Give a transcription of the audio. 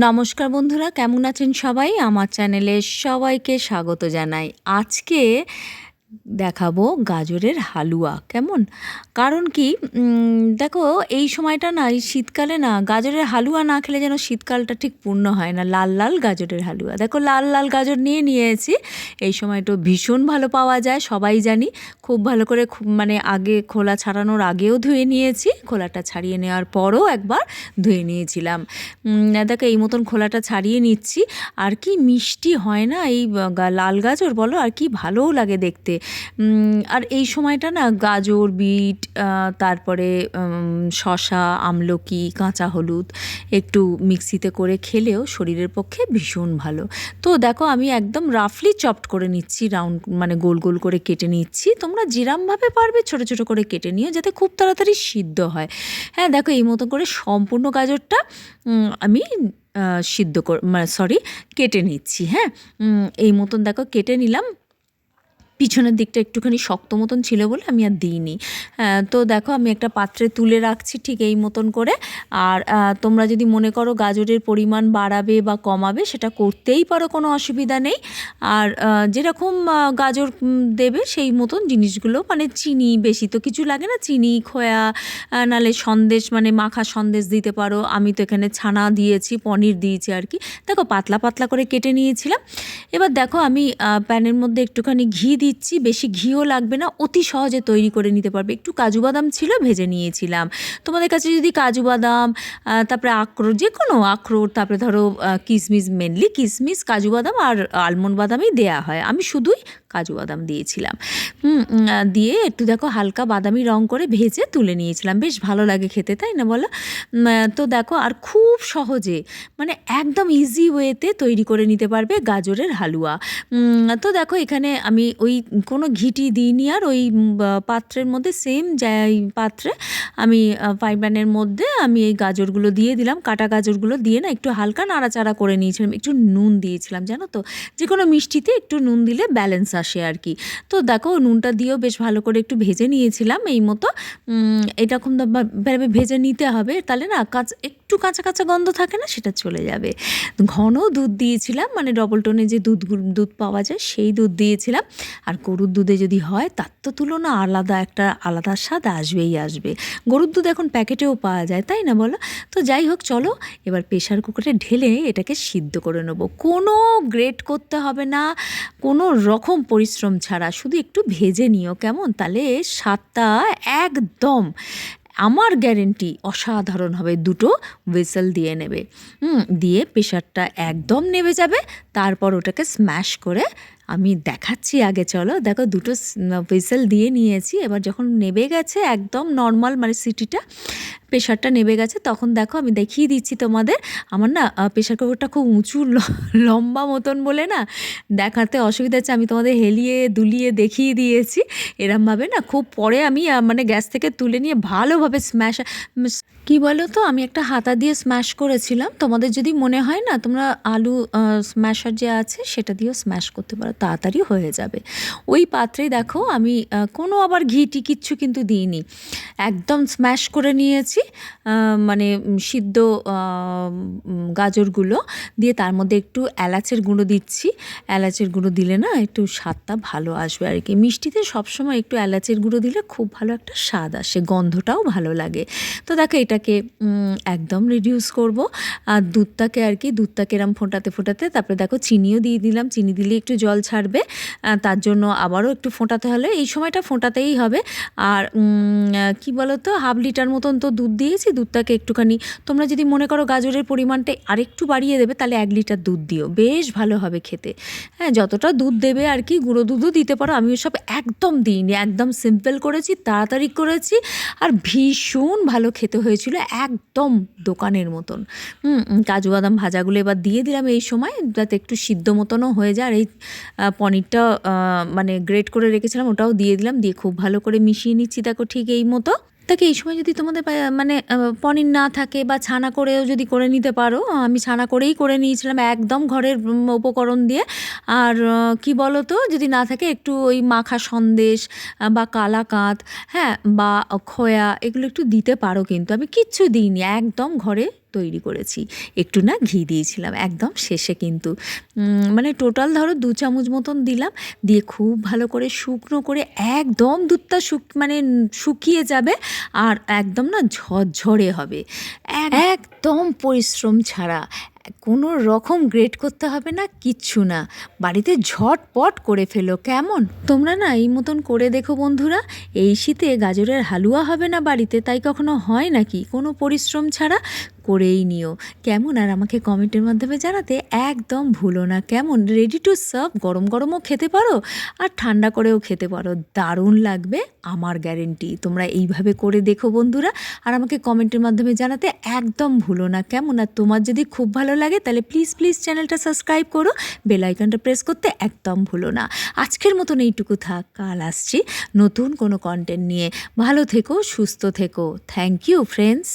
নমস্কার বন্ধুরা কেমন আছেন সবাই? আমার চ্যানেলে সবাইকে স্বাগত জানাই। আজকে দেখাবো গাজরের হালুয়া, কেমন? কারণ কি দেখো, এই সময়টা না, এই শীতকালে না, গাজরের হালুয়া না খেলে যেন শীতকালটা ঠিক পূর্ণ হয় না। লাল লাল গাজরের হালুয়া। দেখো, লাল লাল গাজর নিয়ে নিয়েছি। এই সময়টা ভীষণ ভালো পাওয়া যায়, সবাই জানি। খুব ভালো করে খুব মানে আগে খোলা ছাড়ানোর আগেও ধুয়ে নিয়েছি। খোলাটা ছাড়িয়ে নেওয়ার পরও একবার ধুয়ে নিয়েছিলাম। দেখো, এই মতন খোলাটা ছাড়িয়ে নিচ্ছি। আর কি মিষ্টি হয় না, এই লাল গাজর, বলো, আর কি ভালোও লাগে দেখতে। আর এই সময়টা না গাজর, বিট তারপরে শসা, আমলকি, কাঁচা হলুদ একটু মিক্সিতে করে খেলেও শরীরের পক্ষে ভীষণ ভালো। তো দেখো আমি একদম রাফলি চপড করে নিচ্ছি, রাউন্ড মানে গোল গোল করে কেটে নিচ্ছি। তোমরা যেরামভাবে পারবে ছোট ছোট করে কেটে নিও যাতে খুব তাড়াতাড়ি সিদ্ধ হয়। হ্যাঁ দেখো এই মতো করে সম্পূর্ণ গাজরটা আমি সিদ্ধ কর মানে সরি, কেটে নিচ্ছি। হ্যাঁ এই মতন দেখো কেটে নিলাম। পিছনের দিকটা একটুখানি শক্ত মতন ছিল বলে আমি আর দিইনি। তো দেখো আমি একটা পাত্রে তুলে রাখছি ঠিক এই মতন করে। আর তোমরা যদি মনে করো গাজরের পরিমাণ বাড়াবে বা কমাবে, সেটা করতেই পারো, কোনো অসুবিধা নেই। আর যেরকম গাজর দেবে সেই মতন জিনিসগুলো মানে চিনি বেশি তো কিছু লাগে না, চিনি, খোয়া নালে সন্দেশ মানে মাখা সন্দেশ দিতে পারো। আমি তো এখানে ছানা দিয়েছি, পনির দিয়েছি আর কি। দেখো পাতলা পাতলা করে কেটে নিয়েছিলাম। এবার দেখো আমি প্যানের মধ্যে একটুখানি ঘি দিচ্ছি, বেশি ঘিও লাগবে না, অতি সহজে তৈরি করে নিতে পারবে। একটু কাজু বাদাম ছিল, ভেজে নিয়েছিলাম। তোমাদের কাছে যদি কাজু বাদাম তারপরে আখরোট যে কোনো আখরোট তারপরে ধরো কিশমিশ মেনলি কিশমিশ কাজু বাদাম আর আলমন্ড বাদামই দেয়া হয়। আমি শুধুই কাজু বাদাম দিয়েছিলাম। দিয়ে একটু দেখো হালকা বাদামি রং করে ভেজে তুলে নিয়েছিলাম। বেশ ভালো লাগে খেতে, তাই না বলো? তো দেখো আর খুব সহজে মানে একদম ইজি ওয়েতে তৈরি করে নিতে পারবে গাজরের হালুয়া। তো দেখো এখানে আমি ওই কোনো ঘিটি দিইনি আর ওই পাত্রের মধ্যে সেম পাত্রে আমি ফ্রাই প্যানের মধ্যে আমি এই গাজরগুলো দিয়ে দিলাম। কাটা গাজরগুলো দিয়ে না একটু হালকা নাড়াচাড়া করে নিয়েছিলাম। একটু নুন দিয়েছিলাম, জানো তো? যে কোনো মিষ্টিতে একটু নুন দিলে ব্যালেন্স আসে আর কি। তো দেখো, নুনটা দিয়েও বেশ ভালো করে একটু ভেজে নিয়েছিলাম, এই মতো। এরকম ভাবে ভেজে নিতে হবে। তাহলে না কাঁচা একটু কাঁচা কাঁচা গন্ধ থাকে না, সেটা চলে যাবে। ঘন দুধ দিয়েছিলাম মানে ডবল টোনে যে দুধ দুধ পাওয়া যায়, সেই দুধ দিয়েছিলাম। আর গরুর দুধে যদি হয়, তার তো তুলনা আলাদা, একটা আলাদা স্বাদ আসবেই আসবে। গরুর দুধ এখন প্যাকেটেও পাওয়া যায়, তাই না বলো? তো যাই হোক, চলো, এবার প্রেশার কুকারে ঢেলে এটাকে সিদ্ধ করে নেব। কোনো গ্রেট করতে হবে না, কোনো রকম পরিশ্রম ছাড়া, শুধু একটু ভেজে নিও কেমন, তাহলে স্বাদটা একদম আমার গ্যারেন্টি অসাধারণ হবে, দুটো হুইসেল দিয়ে নেবে। দিয়ে প্রেশারটা একদম নেবে যাবে, তারপর ওটাকে স্ম্যাশ করে আমি দেখাচ্ছি আগে, চলো। দেখো, দুটো হুইসেল দিয়ে নিয়েছি, এবার যখন নেবে গেছে একদম নর্মাল মানে সিটিটা প্রেশারটা নেমে গেছে, তখন দেখো আমি দেখিয়ে দিচ্ছি তোমাদের। আমার না প্রেশার কুকারটা খুব উঁচু লম্বা মতন বলে না, দেখাতে অসুবিধা হচ্ছে। আমি তোমাদের হেলিয়ে দুলিয়ে দেখিয়ে দিয়েছি। এরমভাবে না, খুব পরে আমি মানে গ্যাস থেকে তুলে নিয়ে ভালোভাবে স্ম্যাশ কি বলো তো আমি একটা হাতা দিয়ে স্ম্যাশ করেছিলাম। তোমাদের যদি মনে হয় না, তোমরা আলু স্ম্যাশার যে আছে, সেটা দিয়েও স্ম্যাশ করতে পারো। তাড়াতাড়ি হয়ে যাবে। ওই পাত্রে দেখো, আমি কোনো আবার ঘিটি কিচ্ছু কিন্তু দিইনি। একদম স্ম্যাশ করে নিয়েছি মানে সিদ্ধ গাজরগুলো। দিয়ে তার মধ্যে একটু এলাচের গুঁড়ো দিচ্ছি। এলাচের গুঁড়ো দিলে না একটু স্বাদটা ভালো আসবে আর কি। মিষ্টিতে সবসময় একটু এলাচের গুঁড়ো দিলে খুব ভালো একটা স্বাদ আসে, গন্ধটাও ভালো লাগে। তো দেখো এটাকে উম, একদম রিডিউস করব। আর দুধটাকে আর কি দুধটাকে এরম ফোটাতে ফোটাতে তারপরে দেখো চিনিও দিয়ে দিলাম। চিনি দিলে একটু জল ছাড়বে। তার জন্য আবারও একটু ফোটাতে হলে এই সময়টা ফোটাতেই হবে। আর কি বলো তো হাফ লিটার মতন তো দুধ দিয়েছি দুধটাকে একটুখানি তোমরা যদি মনে করো গাজরের পরিমাণটা আরেকটু বাড়িয়ে দেবে তাহলে এক লিটার দুধ দিও। বেশ ভালো হবে খেতে। হ্যাঁ যতটা দুধ দেবে আর কি গুঁড়ো দুধও দিতে পারো। আমি সব একদম দিইনি। একদম সিম্পল করেছি তাড়াতাড়ি করেছি। আর ভীষণ ভালো খেতে হয়েছিল একদম দোকানের মতন। কাজু বাদাম ভাজাগুলো এবার দিয়ে দিলাম এই সময়, যাতে একটু সিদ্ধ মতনও হয়ে যায়। আর এই পনিরটা মানে গ্রেট করে রেখেছিলাম, ওটাও দিয়ে দিলাম, দিয়ে খুব ভালো করে মিশিয়ে নিচ্ছি, দেখো ঠিক এই মতো। তাকে এই সময় যদি তোমাদের মানে পনির না থাকে বা ছানা করেও যদি করে নিতে পারো, আমি ছানা করেই করে নিয়েছিলাম একদম ঘরের উপকরণ দিয়ে। আর কি বলো তো যদি না থাকে একটু ওই মাখা সন্দেশ বা কালাকাঁদ হ্যাঁ বা খোয়া, এগুলো একটু দিতে পারো কিন্তু। আমি কিচ্ছু দিইনি, একদম ঘরে তৈরি করেছি। একটু না ঘি দিয়েছিলাম একদম শেষে কিন্তু। মানে টোটাল ধরো দু চামচ মতন দিলাম দিয়ে খুব ভালো করে শুকনো করে একদম দুধটা শুক মানে শুকিয়ে যাবে আর একদম না ঝরঝরে হবে। একদম পরিশ্রম ছাড়া কোনো রকম গ্রেট করতে হবে না, কিচ্ছু না। বাড়িতে ঝটপট করে ফেলো, কেমন? তোমরা না এই মতন করে দেখো বন্ধুরা, এই শীতে গাজরের হালুয়া হবে না বাড়িতে, তাই কখনো হয় নাকি? কোনো পরিশ্রম ছাড়া করেই নিও। কেমন? আর আমাকে কমেন্টের মাধ্যমে জানাতে একদম ভুলো না। কেমন? রেডি টু সার্ভ গরম গরমও খেতে পারো, আর ঠান্ডা করেও খেতে পারো। দারুণ লাগবে আমার গ্যারেন্টি তোমরা এইভাবে করে দেখো বন্ধুরা, আর আমাকে কমেন্টের মাধ্যমে জানাতে একদম ভুলো না। কেমন? আর তোমার যদি খুব ভালো লাগে, তাহলে প্লিজ প্লিজ চ্যানেলটা সাবস্ক্রাইব করো। বেল আইকনটা প্রেস করতে একদম ভুলো না। আজকের মতন এইটুকু থাক, কাল আসছি নতুন কোনো কন্টেন্ট নিয়ে। ভালো থেকো, সুস্থ থেকো। Thank you friends